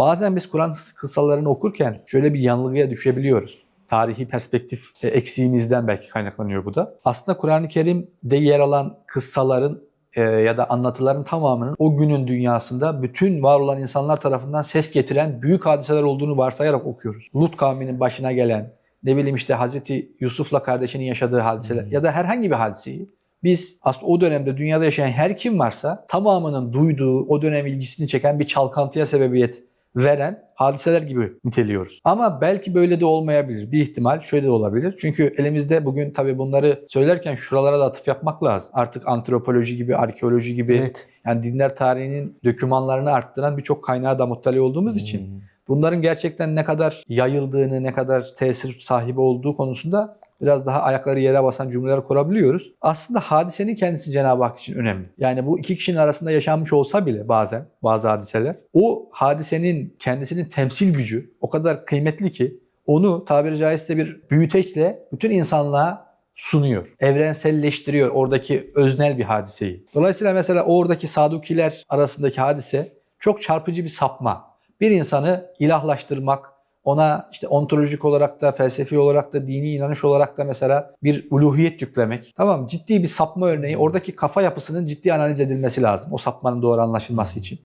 Bazen biz Kur'an kıssalarını okurken şöyle bir yanılgıya düşebiliyoruz. Tarihi perspektif e, eksiğimizden belki kaynaklanıyor bu da. Aslında Kur'an-ı Kerim'de yer alan kıssaların e, ya da anlatıların tamamının o günün dünyasında bütün var olan insanlar tarafından ses getiren büyük hadiseler olduğunu varsayarak okuyoruz. Lut kavminin başına gelen, ne bileyim işte Hazreti Yusuf'la kardeşinin yaşadığı hadiseler ya da herhangi bir hadiseyi biz aslında o dönemde dünyada yaşayan her kim varsa tamamının duyduğu, o dönem ilgisini çeken bir çalkantıya sebebiyet veren hadiseler gibi niteliyoruz. Ama belki böyle de olmayabilir. Bir ihtimal şöyle de olabilir. Çünkü elimizde bugün tabii bunları söylerken şuralara da atıf yapmak lazım. Artık antropoloji gibi, arkeoloji gibi Evet. yani dinler tarihinin dokümanlarını arttıran birçok kaynağa da muttali olduğumuz için bunların gerçekten ne kadar yayıldığını, ne kadar tesir sahibi olduğu konusunda biraz daha ayakları yere basan cümleler kurabiliyoruz. Aslında hadisenin kendisi Cenab-ı Hak için önemli. Yani bu iki kişinin arasında yaşanmış olsa bile bazen bazı hadiseler o hadisenin kendisinin temsil gücü o kadar kıymetli ki onu tabiri caizse bir büyüteçle bütün insanlığa sunuyor. Evrenselleştiriyor oradaki öznel bir hadiseyi. Dolayısıyla mesela oradaki sadukiler arasındaki hadise çok çarpıcı bir sapma. Bir insanı ilahlaştırmak, ona işte ontolojik olarak da, felsefi olarak da, dini inanış olarak da mesela bir uluhiyet yüklemek. Tamam ciddi bir sapma örneği. Oradaki kafa yapısının ciddi analiz edilmesi lazım. O sapmanın doğru anlaşılması için.